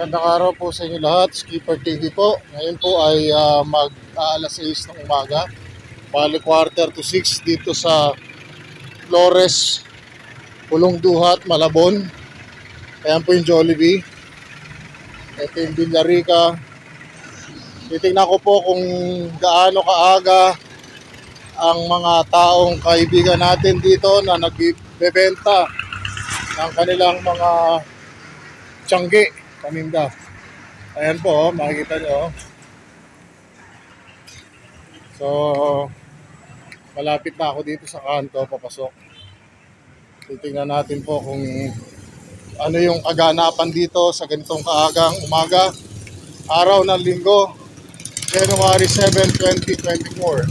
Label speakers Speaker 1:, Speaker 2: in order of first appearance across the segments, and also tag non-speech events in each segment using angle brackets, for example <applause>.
Speaker 1: Magandang araw po sa inyo lahat. Skipper TV po. Ngayon po ay ah, mag ah, alas 6 ng umaga. Bali quarter to 6 dito sa Flores, Pulong Duhat, Malabon. Ayan po yung Jollibee. Ito yung Villarica. Titignan ko po kung gaano kaaga ang mga taong kaibigan natin dito na nagbebenta ng kanilang mga tiyangge, paninda. Ayan po, oh, makikita nyo. oh. So, malapit na ako dito sa kanto, papasok. Titingnan natin po kung ano yung kaganapan dito sa ganitong kaagang umaga. Araw ng linggo, January 7, 2024.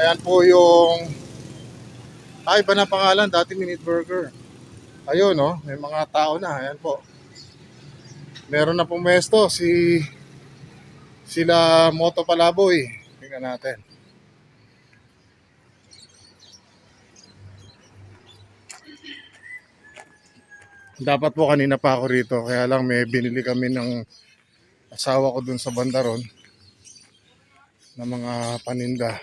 Speaker 1: Ayan po yung... Ay, iba na pangalan, dati Minute Burger. Ayun, no? May mga tao na. Ayan po. Meron na pumesto si sila Moto Palaboy. Tingnan natin. Dapat po kanina pa ako rito. Kaya lang may binili kami ng asawa ko dun sa bandaron ng mga paninda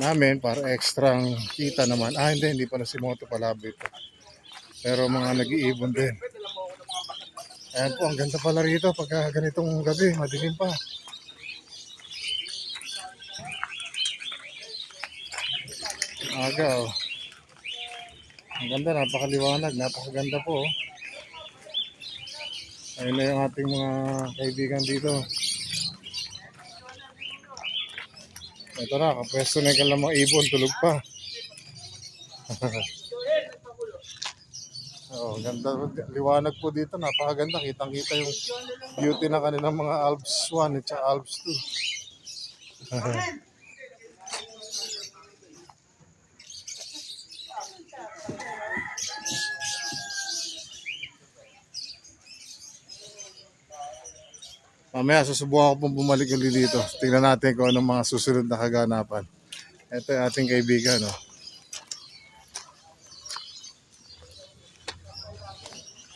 Speaker 1: namin para ekstrang kita naman. Ah, hindi, hindi pala si Moto Palaboy ito. Pero mga nag-iibon din. Ayan po, ang ganda pala rito pagka ganitong gabi, madilim pa. Aga oh. Ang ganda, napakaliwanag, napakaganda po oh. Ayun na yung ating mga kaibigan dito. Ito na, kapwesto na yung mga ibon, tulog pa. <laughs> Oh, ganda liwanag po dito, napakaganda. Kitang-kita yung beauty ng kanilang mga Alps 1 at Alps 2. Mamaya susubukan ko pong bumalik ulit dito. Tingnan natin kung anong mga susunod na kaganapan. Ito yung ating kaibigan. Oh.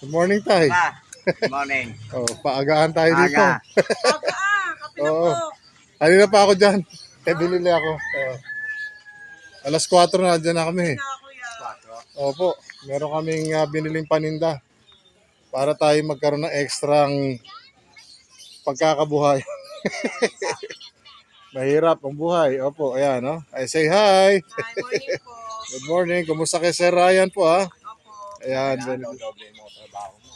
Speaker 1: Good morning, Tay.
Speaker 2: Ah, good morning. <laughs>
Speaker 1: Oh, paagaan tayo dito.
Speaker 2: Aga.
Speaker 3: Ah, kape na po.
Speaker 1: Kanina pa ako dyan. Kaya binili ako. Oo. Alas 4 na dyan na kami.
Speaker 3: Na.
Speaker 1: Opo, meron kaming ah, biniling paninda para tayo magkaroon ng ekstrang pagkakabuhay. <laughs> Mahirap ang buhay. Opo, ayan, no? I say hi.
Speaker 3: Hi, morning po. <laughs>
Speaker 1: Good morning. Kumusta kay Sir Ryan po, ha? Ayan.
Speaker 2: Ano, doble mo trabaho mo.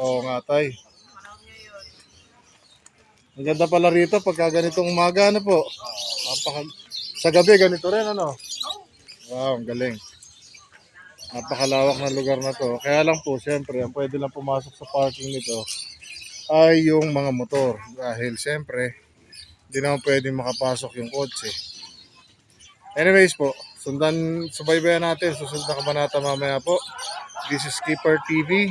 Speaker 1: Oo nga, tay. Ang ganda pala rito pagka ganitong umaga, ano po? Napaka... Sa gabi, ganito rin, ano? Wow, ang galing. Napakalawak na lugar na to. Kaya lang po, siyempre, ang pwede lang pumasok sa parking nito ay yung mga motor. Dahil siyempre, hindi naman pwedeng makapasok yung kotse. Anyways po, sundan, subaybayan natin. Susunod na kabanata mamaya po. This is Skipper TV.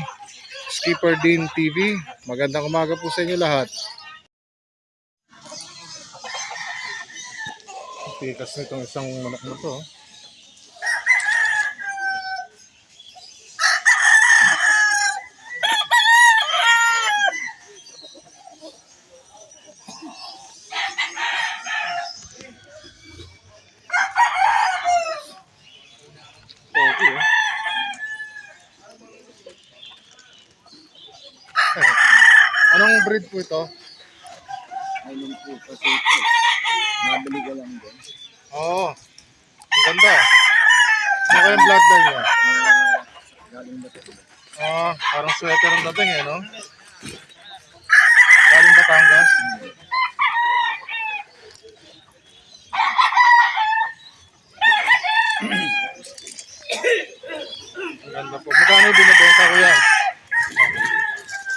Speaker 1: Skipper Dean TV. Magandang umaga po sa inyo lahat. Tikas nitong isang manok na to. oh. Pogi, oh. Anong breed po ito?
Speaker 2: Ayun po kasi ito. Nabili ko lang din.
Speaker 1: Oo. Oh, ang ganda. Ano kayang bloodline niya?
Speaker 2: Ah, galing ba ito?
Speaker 1: Ah, parang sweater ang dating eh, no? Galing Batangas. ang ganda po. Magkano yung binibenta ko yan?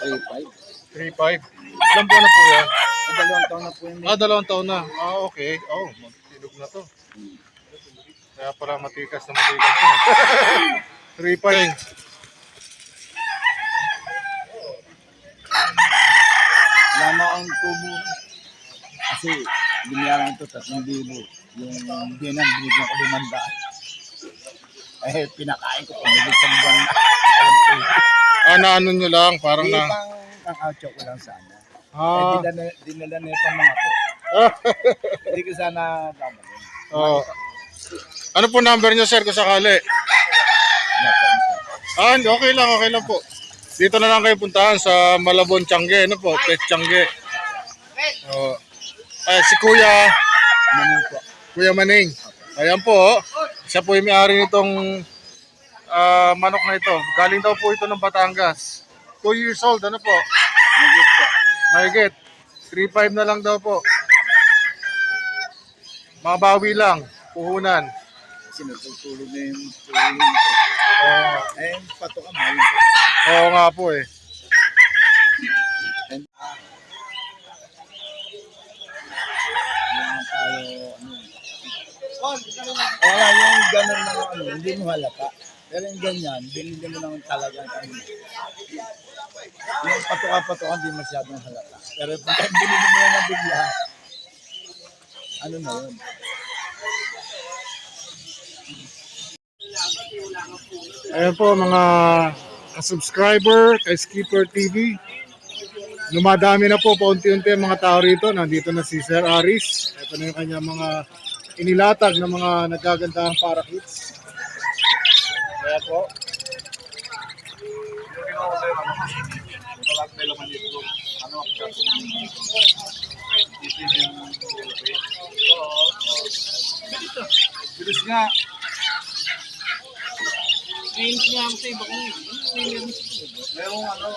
Speaker 2: 3-5.
Speaker 1: 3.5. Ilang buwan na po yan?
Speaker 2: Dalawang taon na po yun.
Speaker 1: Ah, dalawang taon na. Ah, okay. Oh, magtilog na to. Kaya pala matikas na matikas na. <laughs> 3.5.
Speaker 2: Wala mo ang tubo. Kasi binayaran ito 3,000. Yung binan, binigyan ko 500. Eh, pinakain ko, pumigit sa buwan na. Alam ko,
Speaker 1: Ah, nyo lang, parang
Speaker 2: Di
Speaker 1: na...
Speaker 2: pang ang outro ko lang sana. Eh,
Speaker 1: Ah,
Speaker 2: dinala, dinala na itong mga po. Hindi ko sana dadalhin.
Speaker 1: oh. Ano po number niyo, sir, kung sakali? Ah, okay lang, okay lang po. Dito na lang kayo puntahan sa Malabon, Tiangge. Ano po? Pet Tiangge. Oh. Ay, si Kuya,
Speaker 2: Manin po.
Speaker 1: Kuya Maning. Ayan po, oh. siya po yung may-ari nitong ah, manok na ito. Galing daw po ito ng Batangas. 2 years old, ano po? Mahigit. 3.5 na lang daw po. Mabawi lang. Puhunan.
Speaker 2: Kasi natutulog na yung tulog ko.
Speaker 1: Oo,
Speaker 2: Eh, pato ka, mahal
Speaker 1: oo nga po eh.
Speaker 2: And, yung tayo, ano, wala yung ganun na ano, hindi mo halata. Pero yung ganyan, binili mo naman talaga ano. Yung patuka-patuka, hindi masyadong halata. Pero pag binili mo na ng bigla, ano na yun?
Speaker 1: Ayan po mga subscriber kay Skipper TV. Lumadami na po paunti-unti ang mga tao rito. Nandito na si Sir Aris. Ito na yung kanyang mga inilatag na mga nagagandahang parakits. Ayan po.
Speaker 2: Bilis nga. Merong ano,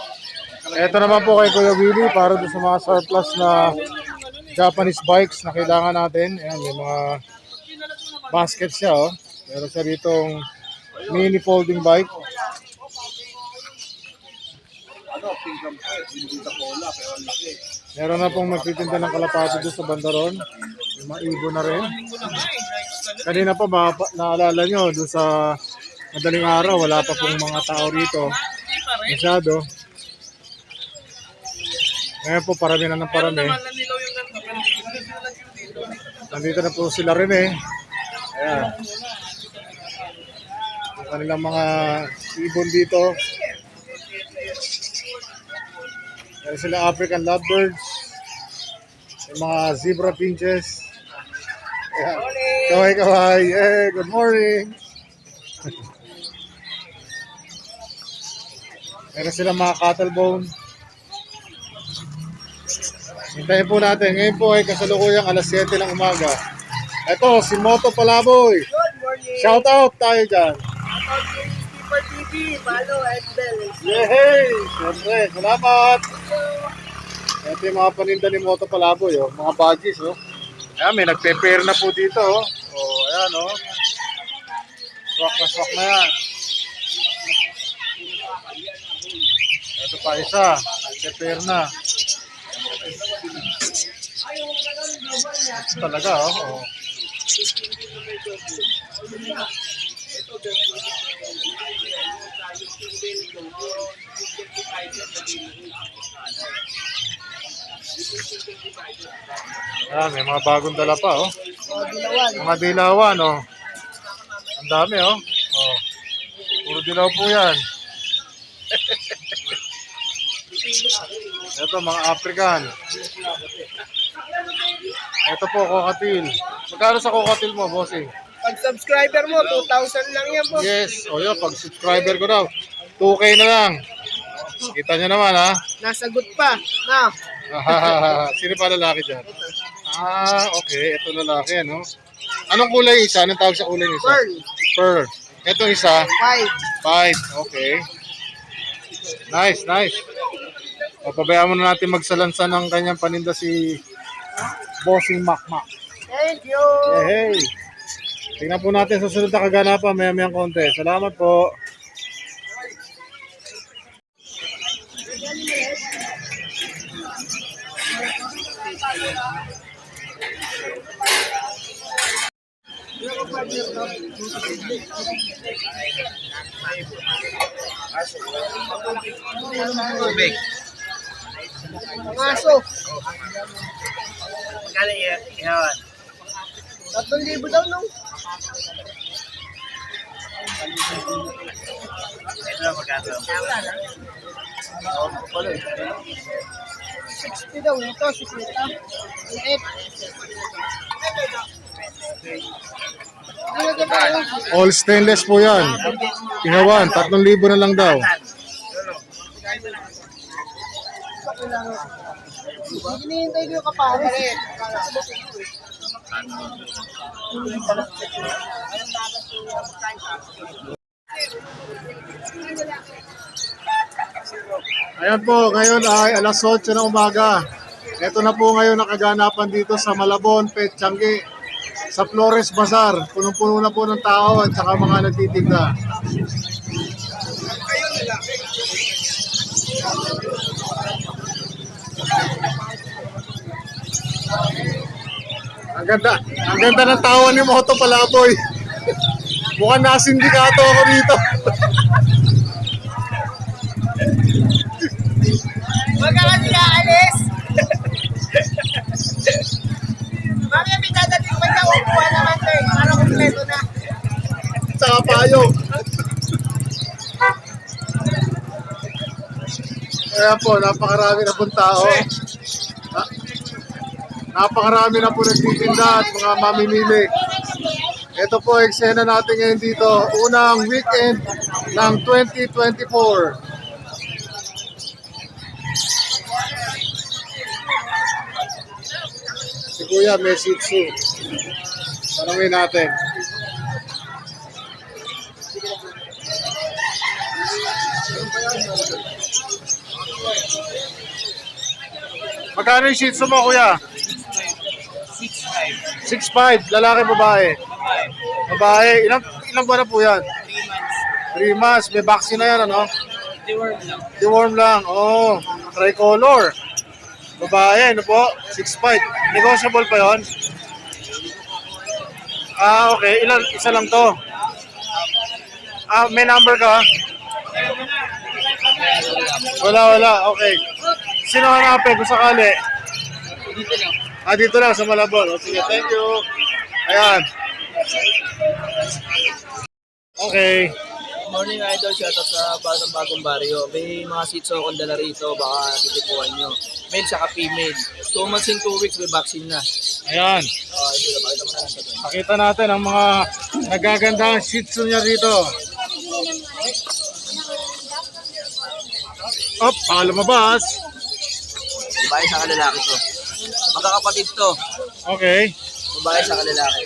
Speaker 1: Ito naman po kay Kuya Willie para doon sa mga surplus na Japanese bikes na kailangan natin. Ayan, may mga basket siya oh. Meron siya ditong mini folding bike.
Speaker 2: Po, hindi sa bola, pero ang laki.
Speaker 1: Meron na pong nagtitinda ng kalapati doon sa bandaron. May maibo na rin. Kanina pa ba, naalala nyo, doon sa madaling araw, wala pa pong mga tao rito. Masyado. Ngayon po, parami na ng parami. Nandito na po sila rin eh. Ayan. Yung kanilang mga ibon dito. Meron sila African lovebirds. Yung mga zebra finches. Ayan. Kaway kaway. Hey, good morning. <laughs> Meron sila mga cattle bone. Hintayin po natin. Ngayon po ay kasalukuyang alas 7 ng umaga. Ito, si Moto Palaboy.
Speaker 3: Good morning.
Speaker 1: Shout out tayo dyan.
Speaker 3: Shoutout kay Skipper TV, Malo and Bell.
Speaker 1: Yehey! Siyempre, salamat! Ito yung mga paninda ni Moto Palaboy, oh. mga badges. Oh. Ayan, may nagpe-pair na po dito. Oh. Oh, ayan, oh. Swak na swak na yan. Ito pa isa. Nagpe-pair na. Ito talaga, oh. oh. Ayan, may mga bagong dala pa, oh. Mga dilawan, oh. Ang dami, oh. oh. Puro dilaw po yan. <laughs> Ito, mga African. Ito po, kokatil. Magkano sa kokatil mo, bossing?
Speaker 3: Pag subscriber mo, 2,000 lang yan po.
Speaker 1: Yes, o yun, pag subscriber ko daw, 2K na lang. Kita nyo naman, ha?
Speaker 3: Nasagot pa. Na. <laughs>
Speaker 1: Sino pa lalaki dyan? Ah, okay. Ito lalaki, ano? Anong kulay isa? Anong tawag sa kulay isa?
Speaker 3: Pearl.
Speaker 1: Pearl. Ito isa,
Speaker 3: 5.
Speaker 1: five. Okay. Nice, nice. Papabayaan muna natin magsalansa ng kanyang paninda si Bossing Makmak.
Speaker 3: Thank you.
Speaker 1: Hey, hey. Tingnan po natin sa sunod na kaganapan, maya mayang konti. Salamat po.
Speaker 2: Tubig.
Speaker 3: Pangaso.
Speaker 2: Kala yun.
Speaker 3: Tatlong libo daw nung. Ito magkakaroon. Ito magkakaroon. 60 daw ito, 60. Liit. Ano
Speaker 1: All stainless po yan. Tinawan, 3,000 na lang daw.
Speaker 3: Hinihintay ko yung kapares.
Speaker 1: Ano Ayan po, ngayon ay alas 8 ng umaga. Ito na po ngayon nakaganapan dito sa Malabon, Petchangi, sa Flores Bazaar. Punong-puno na po ng tao at saka mga nagtitinda. Ang ganda, ang ganda ng tawa ni Moto Palaboy. <laughs> Mukhang nasindikato ako dito. <laughs> Kaya po, napakarami na pong tao. Na- napakarami na po nagtitinda at mga mamimili. Ito po, eksena natin ngayon dito. Unang weekend ng 2024. Si Kuya, may shih tzu. Tanungin natin. Magkano yung shih tzu mo, kuya? 6'5". 6'5". Lalaki, babae? Babae. Ilang, ilang buwan na po yan? 3 months. May vaccine na yan, ano?
Speaker 3: Deworm lang.
Speaker 1: Deworm lang. Oo. Oh, tricolor. Babae, ano po? 6'5". Negotiable pa yon? Ah, okay. Ilan? Isa lang to. Ah, may number ka? Wala, wala. Okay. Sino hanapin kung sakali?
Speaker 3: Dito lang.
Speaker 1: Ah, dito lang sa Malabon. O, sige, thank you. Ayan. Okay.
Speaker 4: Morning idol, shoutout sa bagong bagong baryo. May mga seats akong dala rito, baka titipuan nyo. Male saka female. 2 months and 2 weeks may vaccine na.
Speaker 1: Ayan.
Speaker 4: Idol, pakita mo na sa doon.
Speaker 1: Pakita natin ang mga nagagandang shih tzu niya dito. Op, baka lumabas.
Speaker 4: Babae sa kalalaki to. Magkakapatid to.
Speaker 1: Okay.
Speaker 4: Babae sa kalalaki.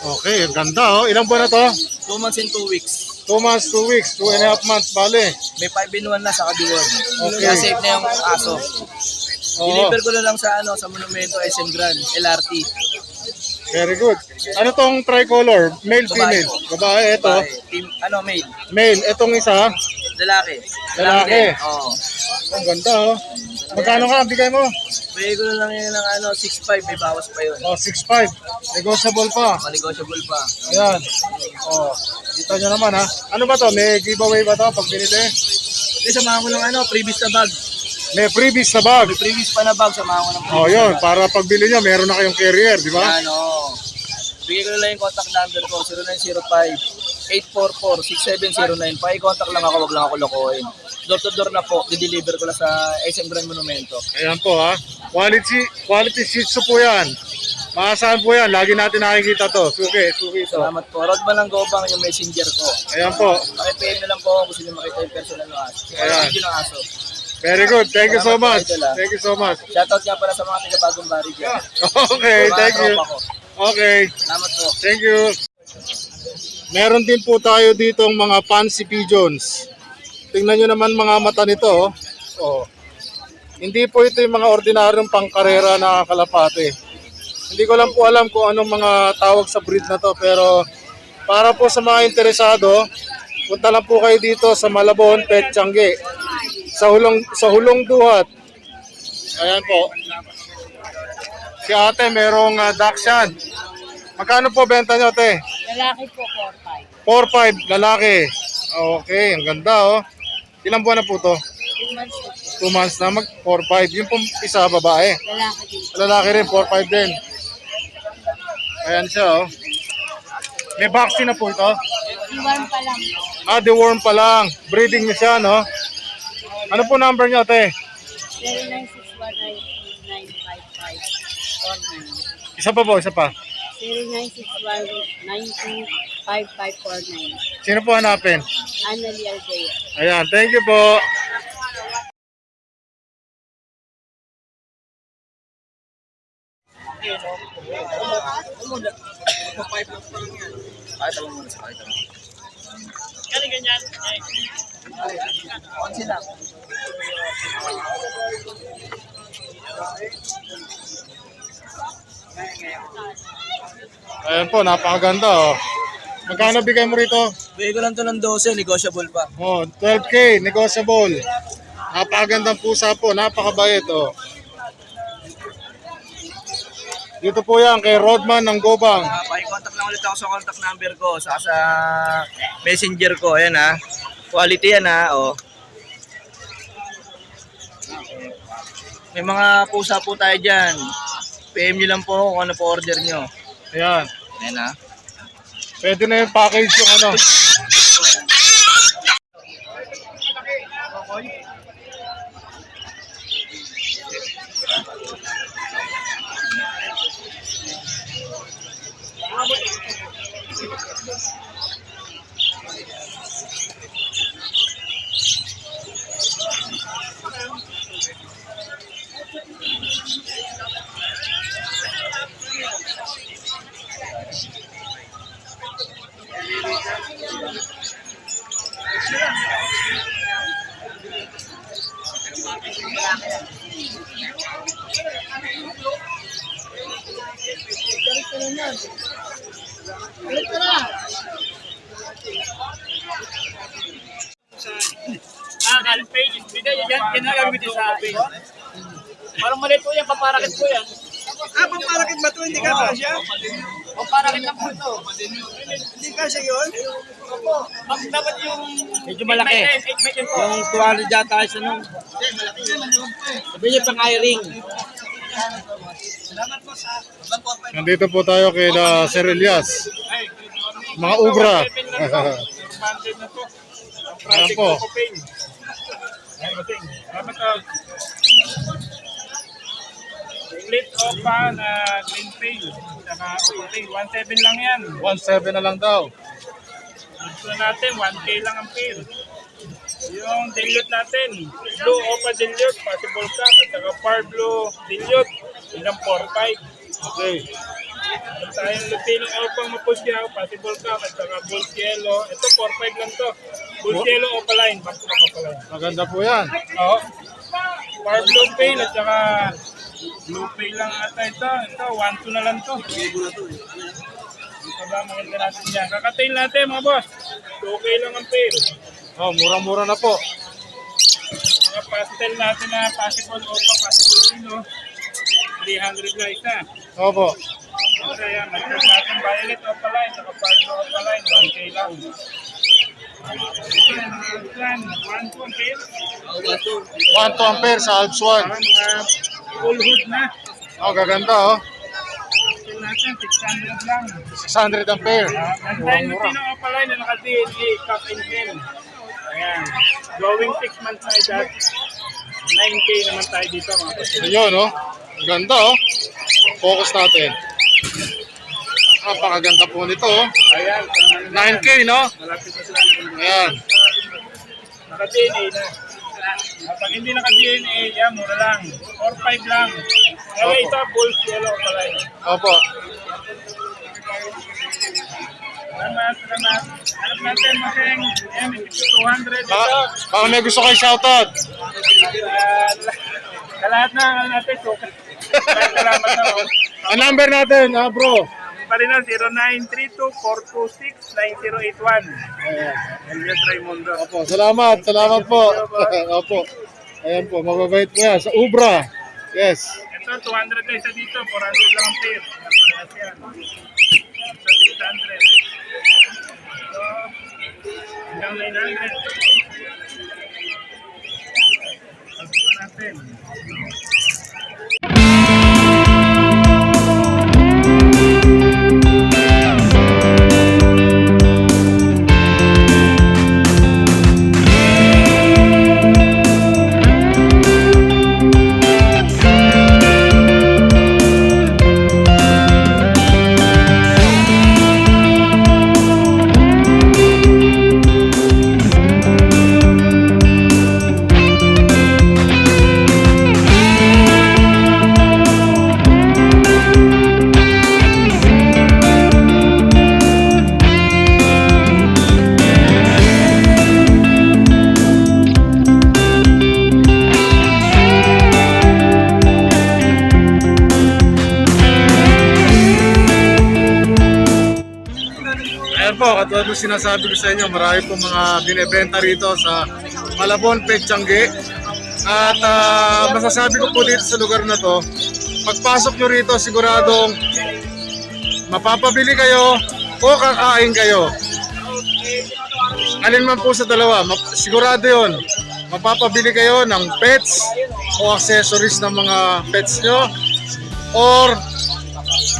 Speaker 1: Okay, ang ganda oh. Ilang buwan na to?
Speaker 4: 2 months and 2 weeks.
Speaker 1: 2 months, 2 weeks, 2 and a half months, bale.
Speaker 4: May 5 in 1 na sa kaduwan.
Speaker 1: Okay.
Speaker 4: Kaya safe na yung aso.
Speaker 1: Oo,
Speaker 4: Deliver ko na lang sa ano sa Monumento SM Grand, LRT.
Speaker 1: very good. Ano tong tricolor? Male, female? Babae, ito.
Speaker 4: Babae. Team, ano, male.
Speaker 1: Male, itong isa.
Speaker 4: Lalaki.
Speaker 1: Lalaki.
Speaker 4: din. Oo.
Speaker 1: Ang ganda oh. Magkano ka? Bigay mo?
Speaker 4: Bigay ko lang yun ng ano, 6.5, may bawas pa yun.
Speaker 1: Oh, 6'5". Negotiable pa.
Speaker 4: Manegotiable pa.
Speaker 1: Ayan. Oh, kita nyo naman ha. Ano ba to? May giveaway ba to pag binili?
Speaker 4: Hindi, samahan ko ng ano, previous na bag.
Speaker 1: May freebies na bag.
Speaker 4: May previous pa na bag, samahan ko ng previous
Speaker 1: Oh, yun.
Speaker 4: na bag.
Speaker 1: Para pag bili nyo, meron na kayong carrier, di ba?
Speaker 4: Yan, oo. Bigay ko na lang yung contact number ko, 0905-844-6709. Paki-contact lang ako, wag lang ako lokohin. Door to door na po, di-deliver ko lang sa SM Grand Monumento.
Speaker 1: Ayan po ha. Quality, quality shih tzu po yan. Maasahan po yan. Lagi natin nakikita to. Suki, suki ito.
Speaker 4: Salamat po. Rodman lang Gobang yung messenger ko.
Speaker 1: Ayan po.
Speaker 4: Pakipin na lang po kung gusto niyo makita yung personal ng aso.
Speaker 1: Ayan.
Speaker 4: Ayan. Ng aso.
Speaker 1: Very good. Thank you so
Speaker 4: Salamat po,
Speaker 1: much.
Speaker 4: Idol, ah.
Speaker 1: Thank you so much.
Speaker 4: Shoutout nga pala sa mga taga-bagong bari dyan. <laughs>
Speaker 1: Okay,
Speaker 4: Mga
Speaker 1: thank you.
Speaker 4: tropa ko.
Speaker 1: Okay,
Speaker 4: Salamat po.
Speaker 1: thank you. Meron din po tayo ditong mga fancy pigeons. Tingnan nyo naman mga mata nito. Oh. Oh. Hindi po ito yung mga ordinaryong pangkarera na kalapate. Hindi ko lang po alam kung anong mga tawag sa breed na to pero para po sa mga interesado, punta lang po kayo dito sa Malabon, Petchangi. Sa hulong sa hulong duhat. Ayan po. Si ate merong uh, Dachshund. Magkano po benta nyo, ate?
Speaker 3: Lalaki po, 4-5.
Speaker 1: 4-5, lalaki. Okay, ang ganda oh. Ilang buwan na po to?
Speaker 3: 2 months po.
Speaker 1: 2 months na mag 4-5. Yung pong isa, babae.
Speaker 3: Lalaki din.
Speaker 1: Lalaki rin, 4-5 din. Ayan siya oh. May vaccine na po ito.
Speaker 5: Iwan pa lang.
Speaker 1: Ah, deworm pa lang. Breeding niya siya, no? Ano po number niyo, te?
Speaker 5: 0961-955-49.
Speaker 1: Isa pa po, isa pa.
Speaker 5: 0961-955-49.
Speaker 1: Sino po hanapin?
Speaker 5: Annalie Aldea.
Speaker 1: Ayan, thank you po.
Speaker 4: Mo na sa kahit lang.
Speaker 1: Ayan po, napakaganda, oh. Magkano bigay mo rito?
Speaker 4: Bigay ko lang to ng 12, negotiable pa.
Speaker 1: Oh, 12K, negotiable. Napakagandang pusa po, napakabait, oh. Dito po yan, kay Rodman ng Gobang.
Speaker 4: Uh, contact lang ulit ako sa contact number ko, sa sa messenger ko. Ayan ha. Quality yan ha. Oh. May mga pusa po tayo dyan. PM nyo lang po kung ano po order nyo.
Speaker 1: Ayan.
Speaker 4: Ayan ha.
Speaker 1: Pwede na yung package yung ano.
Speaker 3: Ah, Paparakit lang po ito.
Speaker 2: Hindi kasya yun?
Speaker 3: Mas dapat yung...
Speaker 4: Medyo malaki.
Speaker 3: 8 by 10 po.
Speaker 4: Yung 200 yata kayo sa nung. Sabi niya pang iring.
Speaker 1: Nandito po tayo kay na Sir Elias. Mga ubra. Ayan po.
Speaker 3: Ayan, bating. Split opa na green pail. Saka okay, 1.7 lang yan.
Speaker 1: 1.7 na lang daw.
Speaker 3: Gusto natin, 1K lang ang pair. Yung dilute natin, blue opa dilute, possible ka, at saka far blue dilute, hanggang 4.5.
Speaker 1: Okay.
Speaker 3: Meron tayong Lutino opa mapusyaw, possible ka, at saka bull yellow. Ito 4.5 lang to. Bull yellow opaline, back to opaline.
Speaker 1: Maganda po yan.
Speaker 3: Oo. Far blue pail at saka blue pail lang ata ito. Ito, 1-2 na lang to. Ito ba, maganda natin yan. Kakatail natin mga boss. 2K lang ang pair.
Speaker 1: Oh, murang-mura na po.
Speaker 3: Mga pastel natin na possible opa, possible yellow. 300 na isa.
Speaker 1: Opo.
Speaker 3: Ito yan, match natin violet opaline, saka far blue opaline, 1K lang. Ito yan, mga plan, 1-2 ang pair.
Speaker 1: 1 to ampere sa Alps 1.
Speaker 3: Parang mga full hood na.
Speaker 1: Oh, gaganda oh.
Speaker 3: Pastel natin, 600 lang.
Speaker 1: 600 ampere.
Speaker 3: Uh, Nandiyan yung Pino Opaline na naka-DNA, cup and pin. Ayan. Going 6 months na edad. 9K naman tayo dito mga kapatid.
Speaker 1: Ayun oh. Ang Ganda oh. Focus natin. Napakaganda po nito oh.
Speaker 3: Ayan. parang ano na yan.
Speaker 1: 9K no?
Speaker 3: Malapit na sila.
Speaker 1: Ayan.
Speaker 3: Naka-DNA na. Ah, Pag hindi naka-DNA, yan, mura lang. 4-5 lang. Kaya ito, full yellow Opaline.
Speaker 1: Opo.
Speaker 3: Salamat, salamat. Hanap natin, Maseng. Ayan, 200. Ito.
Speaker 1: Baka, baka may gusto kayo shoutout.
Speaker 3: Sa lahat na ano natin, so, <laughs> salamat na. oh.
Speaker 1: Ang number natin, ah bro.
Speaker 3: Pa rin na 0932-426-9081. Elias Raimundo.
Speaker 1: Opo, salamat, salamat po. <laughs> Opo. Ayan po, mababait po yan. Sa Ubra. Yes.
Speaker 3: Ito, 200 na isa dito, 400 lang ang pair. Parehas yan. Ito, 600. Ito, hanggang 900. Tapos
Speaker 1: katulad ng sinasabi ko sa inyo, marami po mga binebenta rito sa Malabon, Pechangge. At ah, masasabi ko po dito sa lugar na to, pagpasok nyo rito, siguradong mapapabili kayo o kakain kayo. Alin man po sa dalawa, sigurado yon. Mapapabili kayo ng pets o accessories ng mga pets nyo or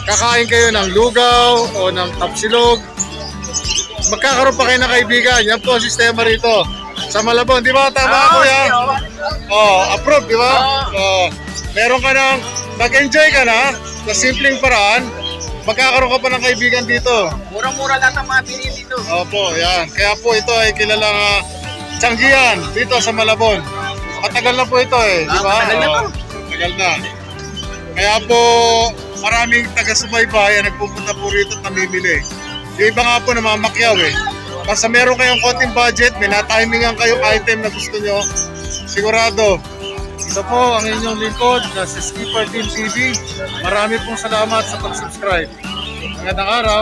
Speaker 1: kakain kayo ng lugaw o ng tapsilog. Magkakaroon pa kayo ng kaibigan. Yan po ang sistema rito. Sa Malabon, di ba? Tama ako ya. Oh, approve, di ba? Oh, meron ka ng, nag-enjoy ka na sa simpleng paraan, magkakaroon ka pa ng kaibigan dito.
Speaker 4: Murang-mura lahat ang mga bilhin dito.
Speaker 1: Opo, yan. Kaya po ito ay kilalang uh, Tianggian dito sa Malabon. Matagal na po ito eh, di ba?
Speaker 4: Ah, matagal na po.
Speaker 1: Matagal na. Kaya po maraming taga-subaybay ang nagpupunta po rito at namimili. Yung iba nga po namamakyaw eh. Basta meron kayong konting budget, may natimingan kayong item na gusto nyo, sigurado. Ito po ang inyong lingkod na si Skipper Team TV. Marami pong salamat sa pag-subscribe. Magandang araw.